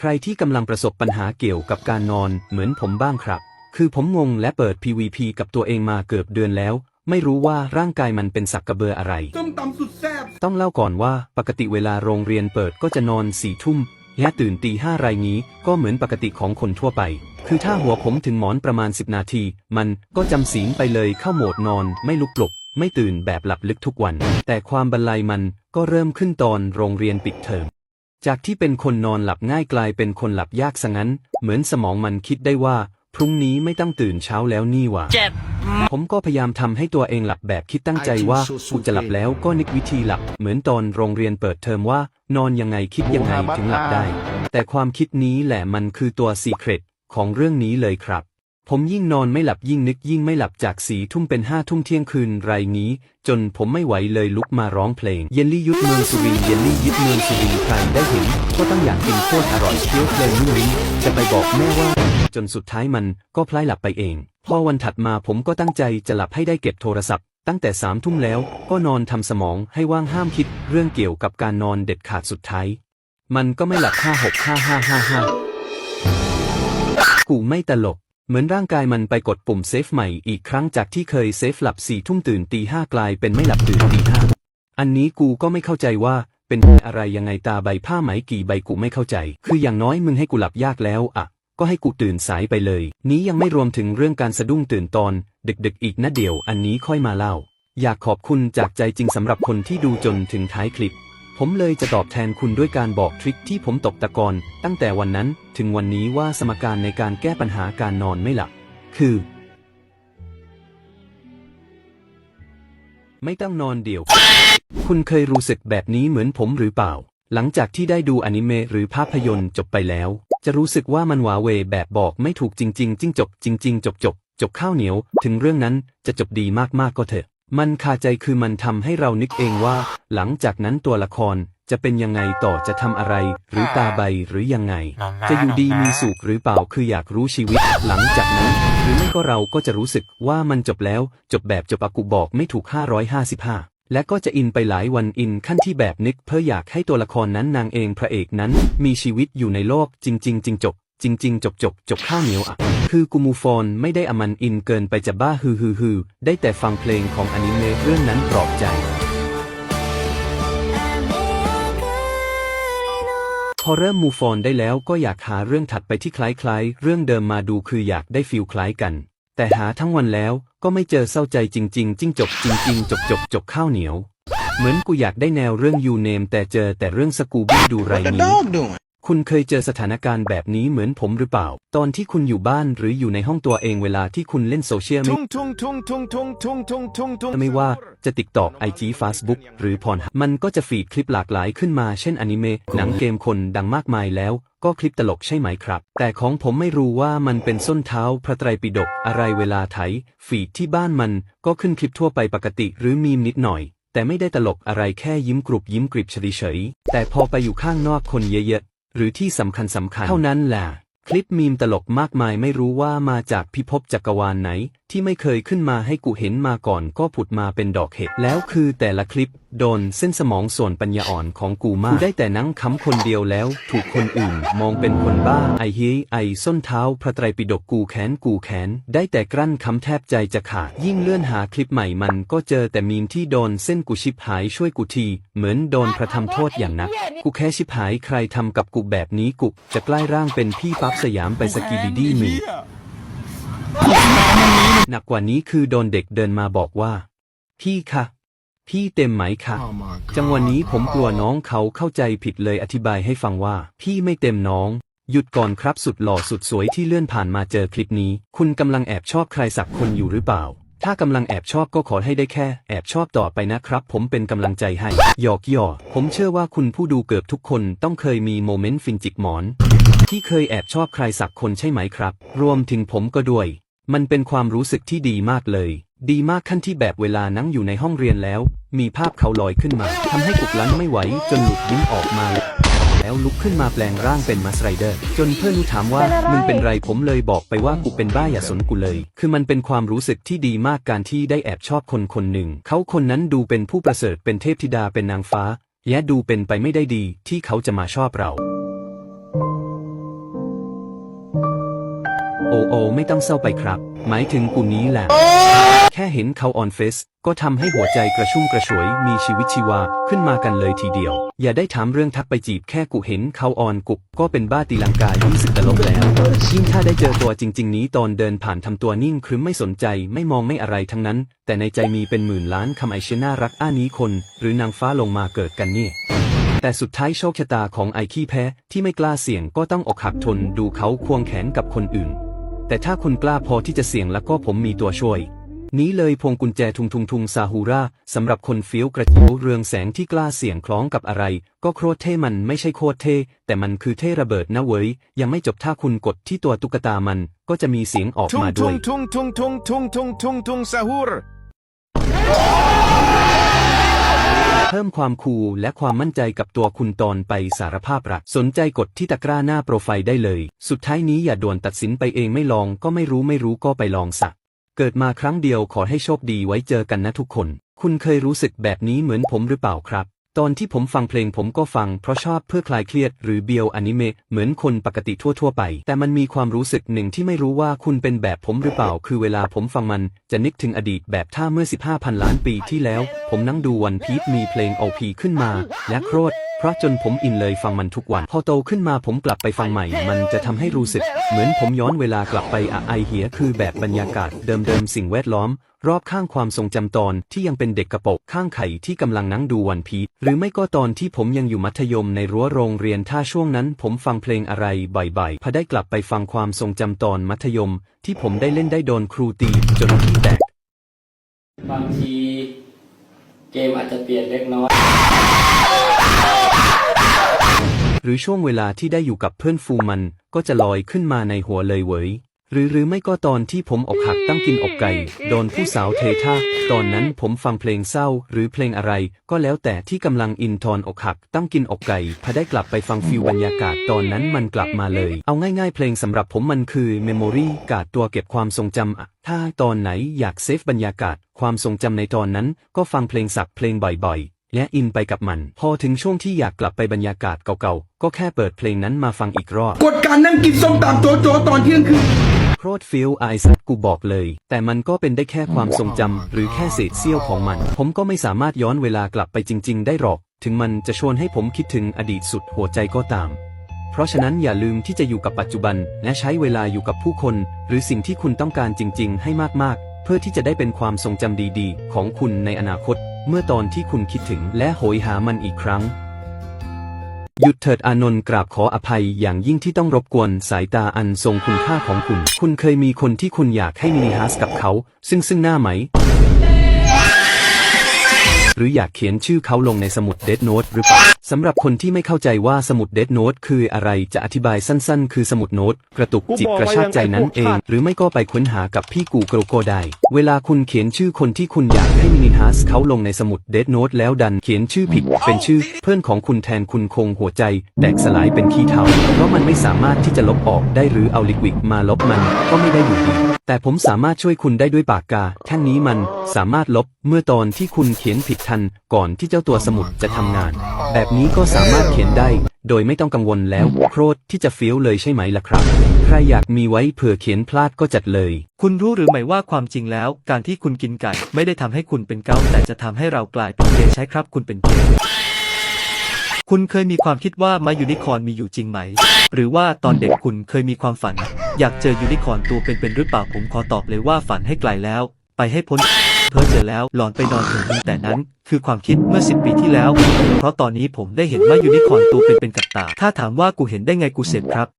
ใครที่กำลังประสบปัญหาเกี่ยวกับการนอนเหมือนผมบ้างครับ คือผมงงและเปิด PVP กับตัวเองมาเกือบเดือนแล้ว ไม่รู้ว่าร่างกายมันเป็นสักกระเบืออะไรส้มตำสุดแซ่บ ต้องเล่าก่อนว่าปกติเวลาโรงเรียนเปิดก็จะนอนสี่ทุ่มและตื่นตีห้าไรงี้ก็เหมือนปกติของคนทั่วไป คือถ้าหัวผมถึงหมอนประมาณ 10 นาที มันก็จำศีลไปเลยเข้าโหมดนอนไม่ลุกปลุก ไม่ตื่นแบบหลับลึกทุกวัน แต่ความบันไลมันก็เริ่มขึ้นตอนโรงเรียนปิดเทอม จากที่เป็นคนนอนหลับง่ายกลายเป็นคนหลับยากซะงั้น เหมือนสมองมันคิดได้ว่า พรุ่งนี้ไม่ต้องตื่นเช้าแล้วนี่หว่าเจ็บ ผมก็พยายามทำให้ตัวเองหลับแบบคิดตั้งใจว่ากูจะหลับแล้วก็นึกวิธีหลับ เหมือนตอนโรงเรียนเปิดเทอมว่า นอนยังไงคิดยังไงถึงหลับได้ แต่ความคิดนี้แหละมันคือตัวซีเครตของเรื่องนี้เลยครับ ผมยิ่งนอนไม่หลับยิ่งนึกยิ่งไม่หลับจากสีทุ่มเป็นห้าทุ่มเที่ยงคืนไรงี้ จนผมไม่ไหวเลยลุกมาร้องเพลง เยลลี่ยุทธเมืองสุรินเยลลี่ยุทธเมืองสุรินใครได้เห็นก็ต้องอยากกินโคตรอร่อยเคี้ยวเพลินนุ่มลิ้นจะไปบอกแม่ว่า จนสุดท้ายมันก็พลายหลับไปเอง พอวันถัดมาผมก็ตั้งใจจะหลับให้ได้เก็บโทรศัพท์ ตั้งแต่สามทุ่มแล้วก็นอนทำสมองให้ว่างห้ามคิด เรื่องเกี่ยวกับการนอนเด็ดขาดสุดท้าย มันก็ไม่หลับห้าหกห้าห้าห้าห้ากูไม่ตลก เหมือนร่างกายมันไปกดปุ่มเซฟใหม่อีกครั้งจากที่เคยเซฟหลับสี่ทุ่มตื่นตีห้ากลายเป็นไม่หลับตื่นตีห้าอันนี้กูก็ไม่เข้าใจว่าเป็นอะไรยังไงตาใบผ้าไหมกี่ใบกูไม่เข้าใจ คืออย่างน้อยมึงให้กูหลับยากแล้วอะก็ให้กูตื่นสายไปเลย นี้ยังไม่รวมถึงเรื่องการสะดุ้งตื่นตอนดึกๆอีกนะเดี๋ยว อันนี้ค่อยมาเล่า อยากขอบคุณจากใจจริงสำหรับคนที่ดูจนถึงท้ายคลิป ผมเลยจะตอบแทนคุณด้วยการบอกทริคที่ผมตกตะกอนตั้งแต่วันนั้นถึงวันนี้ว่าสมการในการแก้ปัญหาการนอนไม่หลับคือ ไม่ต้องนอนเดี่ยว คุณเคยรู้สึกแบบนี้เหมือนผมหรือเปล่า หลังจากที่ได้ดูอนิเมะหรือภาพยนตร์จบไปแล้ว จะรู้สึกว่ามันหวาเวแบบบอกไม่ถูกจริง ๆ จิ้งจบจริง ๆ จบจบจบข้าวเหนียว ถึงเรื่องนั้นจะจบดีมากๆก็เถอะ มันคาใจคือมันทำให้เรานึกเองว่า หลังจากนั้นตัวละครจะเป็นยังไงต่อจะทำอะไร หรือตาใบหรือยังไง จะอยู่ดีมีสุขหรือเปล่าคืออยากรู้ชีวิต หลังจากนั้น หรือไม่ก็เราก็จะรู้สึกว่ามันจบแล้ว จบแบบจบอากุบอกไม่ถูก 555 และก็จะอินไปหลายวันอินขั้นที่แบบนึก เพื่ออยากให้ตัวละครนั้นนางเองพระเอกนั้น มีชีวิตอยู่ในโลกจริง ๆ จริงจบ จริง ๆ จบจบจบข้าวเหนียวอะ คือกูมูฟอนไม่ได้อมันอินเกินไปจะบ้าฮือฮือฮือได้แต่ฟังเพลงของอนิเมะเรื่องนั้นปลอบใจ พอเริ่มมูฟอนได้แล้วก็อยากหาเรื่องถัดไปที่คล้ายๆ เรื่องเดิมมาดูคืออยากได้ฟิลคล้ายกัน แต่หาทั้งวันแล้วก็ไม่เจอเศร้าใจจริง ๆ จิ้งจบจริง ๆ จบจบจบข้าวเหนียว เหมือนกูอยากได้แนวเรื่องยูเนมแต่เจอแต่เรื่องสกูบี้ดูไรนี้ คุณเคยเจอสถานการณ์แบบนี้เหมือนผมหรือเปล่า ตอนที่คุณอยู่บ้านหรืออยู่ในห้องตัวเองเวลาที่คุณเล่นโซเชียลไม่ tung tung tung tung tung tung tung tung tung ไม่ว่าจะติ๊กตอกไอจีฟาสบุ๊กหรือพรมันก็จะฟีดคลิปหลากหลายขึ้นมาเช่นอนิเมะหนังเกมคนดังมากมายแล้ว ก็คลิปตลกใช่ไหมครับ แต่ของผมไม่รู้ว่ามันเป็นส้นเท้าพระไตรปิฎกอะไรเวลาไถฟีดที่บ้านมันก็ขึ้นคลิปทั่วไปปกติหรือมีมนิดหน่อย แต่ไม่ได้ตลกอะไรแค่ยิ้มกรุบยิ้มกริบเฉยๆแต่พอไปอยู่ข้างนอกคนเยอะๆ หรือที่สำคัญสำคัญเท่านั้นแหละ คลิปมีมตลกมากมายไม่รู้ว่ามาจากพิภพจักรวาลไหน ที่ไม่เคยขึ้นมาให้กูเห็นมาก่อนก็ผุดมาเป็นดอกเห็ดแล้วคือแต่ละคลิปโดนเส้นสมองส่วนปัญญาอ่อนของกูมากกูได้แต่นั่งค้ำคนเดียวแล้ว ถูกคนอื่น มองเป็นคนบ้า ไอเฮยไอส้นเท้า พระไตรปิฎกกูแขนกูแขน ได้แต่กลั้นคำแทบใจจะขาด ยิ่งเลื่อนหาคลิปใหม่มันก็เจอแต่มีมที่โดนเส้นกูชิบหายช่วยกูที เหมือนโดนพระทำโทษอย่างหนัก กูแค่ชิบหายใครทำกับกูแบบนี้กูจะใกล้ร่างเป็นพี่ปั๊บสยามไปสกีบิดี้มี หนักกว่านี้คือโดนเด็กเดินมาบอกว่า พี่คะพี่เต็มไหมคะ Oh my god จังหวะนี้ผมกลัวน้องเขาเข้าใจผิดเลยอธิบายให้ฟังว่า พี่ไม่เต็มน้อง หยุดก่อนครับสุดหล่อสุดสวยที่เลื่อนผ่านมาเจอคลิปนี้ คุณกำลังแอบชอบใครสักคนอยู่หรือเปล่า ถ้ากำลังแอบชอบก็ขอให้ได้แค่ แอบชอบต่อไปนะครับ ผมเป็นกำลังใจให้หยอกหยอกผมเชื่อว่าคุณผู้ดูเกือบทุกคนต้องเคยมีโมเมนต์ฟินจิกหมอน ที่เคยแอบชอบใครสักคนใช่ไหมครับ รวมถึงผมก็ด้วย มันเป็นความรู้สึกที่ดีมากเลย ดีมากขั้นที่แบบเวลานั่งอยู่ในห้องเรียนแล้ว มีภาพเขาลอยขึ้นมาทำให้กุกลั้นไม่ไหว จนหลุดยิ้มออกมา แล้วลุกขึ้นมาแปลงร่างเป็นมัสไรเดอร์ จนเพื่อนถามว่ามึงเป็นไรผมเลยบอกไปว่ากูเป็นบ้าอย่าสนกูเลย คือมันเป็นความรู้สึกที่ดีมากการที่ได้แอบชอบคนคนหนึ่ง เขาคนนั้นดูเป็นผู้ประเสริฐเป็นเทพธิดาเป็นนางฟ้า และดูเป็นไปไม่ได้ดีที่เขาจะมาชอบเรา โอไม่ต้องเศร้าไปครับ หมายถึงกูนี้แหละ แค่เห็นเขาออนเฟซก็ทำให้หัวใจกระชุ่มกระชวยมีชีวิตชีวาขึ้นมากันเลยทีเดียว อย่าได้ถามเรื่องทักไปจีบแค่กูเห็นเขาออนกุบก็เป็นบ้าตีลังกายี่สิบตลบแล้วยิ่งถ้าได้เจอตัวจริง ๆ นี้ตอนเดินผ่านทำตัวนิ่งครึ้มไม่สนใจไม่มองไม่อะไรทั้งนั้น แต่ในใจมีเป็นหมื่นล้านคำไอเชน่ารักอ้านี้คน หรือนางฟ้าลงมาเกิดกันเนี่ยแต่สุดท้ายโชคชะตาของไอขี้แพ้ที่ไม่กล้าเสี่ยงก็ต้องอกหักทนดูเขาควงแขนกับคนอื่น แต่ถ้าคุณกล้าพอที่จะเสี่ยงแล้วก็ผมมีตัวช่วย นี้เลยพวงกุญแจทุงทุงทุงซาฮูราสำหรับคนเฟี้ยวกระจิ๋วเรืองแสงที่กล้าเสี่ยงคล้องกับอะไร ก็โคตรเท่มันไม่ใช่โคตรเท่แต่มันคือเท่ระเบิดนะเว้ยยังไม่จบถ้าคุณกดที่ตัวตุ๊กตามันก็จะมีเสียงออกมาด้วย tung tung tung tung tung tung tung tung sahur. เพิ่มความคูลและความมั่นใจกับตัวคุณตอนไปสารภาพรัก สนใจกดที่ตะกร้าหน้าโปรไฟล์ได้เลย สุดท้ายนี้อย่าด่วนตัดสินไปเองไม่ลองก็ไม่รู้ไม่รู้ก็ไปลองสัก เกิดมาครั้งเดียวขอให้โชคดีไว้เจอกันนะทุกคน คุณเคยรู้สึกแบบนี้เหมือนผมหรือเปล่าครับ ตอนที่ผมฟังเพลงผมก็ฟังเพราะชอบเพื่อคลายเครียดหรือเบียวอนิเมะเหมือนคนปกติทั่ว ๆ ไป แต่มันมีความรู้สึกหนึ่งที่ไม่รู้ว่าคุณเป็นแบบผมหรือเปล่า คือเวลาผมฟังมันจะนึกถึงอดีตแบบถ้าเมื่อ 15พันล้านปีที่แล้ว ผมนั่งดูวันพีทมีเพลงโอพีขึ้นมา และโครด พราะจนผมอินเลยฟังมันทุกวัน พอโตขึ้นมาผมกลับไปฟังใหม่ มันจะทำให้รู้สึก เหมือนผมย้อนเวลากลับไปอะไอเหียคือแบบบรรยากาศ เดิมๆสิ่งแวดล้อม รอบข้างความทรงจำตอนที่ยังเป็นเด็กกระโปรงข้างไข่ที่กำลังนั่งดูวันพีชหรือไม่ก็ตอนที่ผมยังอยู่มัธยมในรั้วโรงเรียนถ้าช่วงนั้น ผมฟังเพลงอะไรบ่อยๆพอได้กลับไปฟังความทรงจำตอนมัธยม ที่ผมได้เล่นได้โดนครูตีจนขี้แตกบางทีเกมอาจจะเปลี่ยนเล็กน้อยห รือช่วงเวลาที่ได้อยู่กับเพื่อนฟูมันก็จะลอยขึ้นมาในหัวเลยเว้ยหรือหรือไม่ก็ตอนที่ผมอกหักตั้งกินอกไก่ โดนผู้สาวเทท่า ตอนนั้นผมฟังเพลงเศร้า หรือเพลงอะไร ก็แล้วแต่ที่กำลังอินทอนอกหักตั้งกินอกไก่พอได้กลับไปฟังฟิลบรรยากาศตอนนั้นมันกลับมาเลย เอาง่ายๆ เพลงสำหรับผมมันคือเมมโมรีกาดตัวเก็บความทรงจำอะถ้าตอนไหนอยากเซฟบรรยากาศ ความทรงจำในตอนนั้น ก็ฟังเพลงสักเพลงบ่อยๆ และอินไปกับมัน พอถึงช่วงที่อยากกลับไปบรรยากาศเก่าๆ ก็แค่เปิดเพลงนั้นมาฟังอีกรอบ กดการนั่งกินส้มตำโจโจตอนเที่ยงคืนโคตรฟิลไอสัตว์กูบอกเลย แต่มันก็เป็นได้แค่ความทรงจำหรือแค่เศษเสี้ยวของมัน ผมก็ไม่สามารถย้อนเวลากลับไปจริง ๆ ได้หรอก ถึงมันจะชวนให้ผมคิดถึงอดีตสุดหัวใจก็ตาม เพราะฉะนั้นอย่าลืมที่จะอยู่กับปัจจุบัน และใช้เวลาอยู่กับผู้คน หรือสิ่งที่คุณต้องการจริง ๆ ให้มากๆ เพื่อที่จะได้เป็นความทรงจำดี ๆ ของคุณในอนาคต เมื่อตอนที่คุณคิดถึงและโหยหามันอีกครั้ง หยุดเถิดอานนท์กราบขออภัยอย่างยิ่งที่ต้องรบกวนสายตาอันทรงคุณค่าของคุณ คุณเคยมีคนที่คุณอยากให้มินิฮาร์สกับเขา ซึ่งซึ่งหน้าไหม หรืออยากเขียนชื่อเขาลงในสมุดเดดโนตหรือเปล่า สำหรับคนที่ไม่เข้าใจว่าสมุดเด d โน t คืออะไรจะอธิบายสั้นๆ คือสมุดโน้ตกระตุกจิตกระชากใจนั้นเอง หรือไม่ก็ไปค้นหากับพี่กูโกรโกได้เวลาคุณเขียนชื่อคนที่คุณอยากให้มินิฮาร์สเขาลงในสมุดเด d โน t แล้วดันเขียนชื่อผิด เป็นชื่อ เพื่อนของคุณแทนคุณคงหัวใจ แตกสลายเป็นขี้เถ้าเพราะมันไม่สามารถที่จะลบออกได้หรือเอาลิควิกมาลบมันก็ไม่ได้อยู่ดี แต่ผมสามารถช่วยคุณได้ด้วยปากกา แท่งนี้มันสามารถลบเมื่อตอนที่คุณเขียนผิดทันก่อนที่เจ้าตัวสมุดจะทำงาน แบบนี้ก็สามารถเขียนได้ โดยไม่ต้องกังวลแล้วโครที่จะเฟี้ยวเลยใช่ไหมล่ะครับ ใครอยากมีไว้เผื่อเขียนพลาดก็จัดเลย คุณรู้หรือไม่ว่าความจริงแล้ว การที่คุณกินไก่ ไม่ได้ทำให้คุณเป็นเกาแต่จะทำให้เรากลายเป็นเกย์ใช่ครับคุณเป็นเกย์ คุณเคยมีความคิดว่ามายูนิคอร์นมีอยู่จริงไหม หรือว่าตอนเด็กคุณเคยมีความฝัน อยากเจอยูนิคอร์นตัวเป็นๆหรือเปล่าผมขอตอบเลยว่าฝันให้ไกลแล้ว ไปให้พ้นเพ้อเจอแล้วหลอนไปนอนถึงแต่นั้น คือความคิดเมื่อสิบปีที่แล้ว เพราะตอนนี้ผมได้เห็นว่ายูนิคอร์นตัวเป็นๆกับตา ถ้าถามว่ากูเห็นได้ไงกูเสร็จครับ